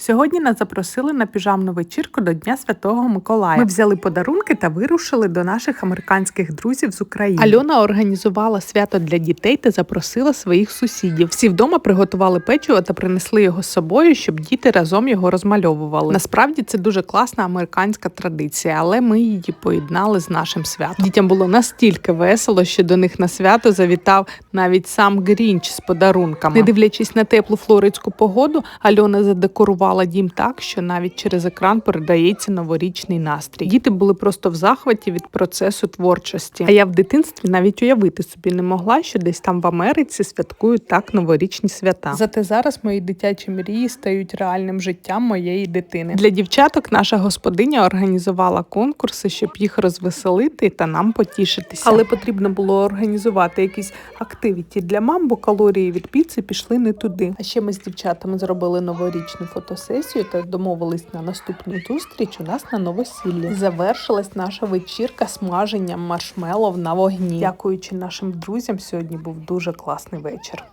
Сьогодні нас запросили на піжамну вечірку до Дня Святого Миколая. Ми взяли подарунки та вирушили до наших американських друзів з України. Альона організувала свято для дітей та запросила своїх сусідів. Всі вдома приготували печиво та принесли його з собою, щоб діти разом його розмальовували. Насправді це дуже класна американська традиція, але ми її поєднали з нашим святом. Дітям було настільки весело, що до них на свято завітав навіть сам Грінч з подарунками. Не дивлячись на теплу флоридську погоду, Альона задекорувала дім так, що навіть через екран передається новорічний настрій. Діти були просто в захваті від процесу творчості. А я в дитинстві навіть уявити собі не могла, що десь там в Америці святкують так новорічні свята. Зате зараз мої дитячі мрії стають реальним життям моєї дитини. Для дівчаток наша господиня організувала конкурси, щоб їх розвеселити та нам потішитися. Але потрібно було організувати якісь активіті для мам, бо калорії від піци пішли не туди. А ще ми з дівчатами зробили новорічну фотосесію та домовились на наступну зустріч у нас на новосіллі. Завершилась наша вечірка смаженням маршмелов на вогні. Дякуючи нашим друзям, сьогодні був дуже класний вечір.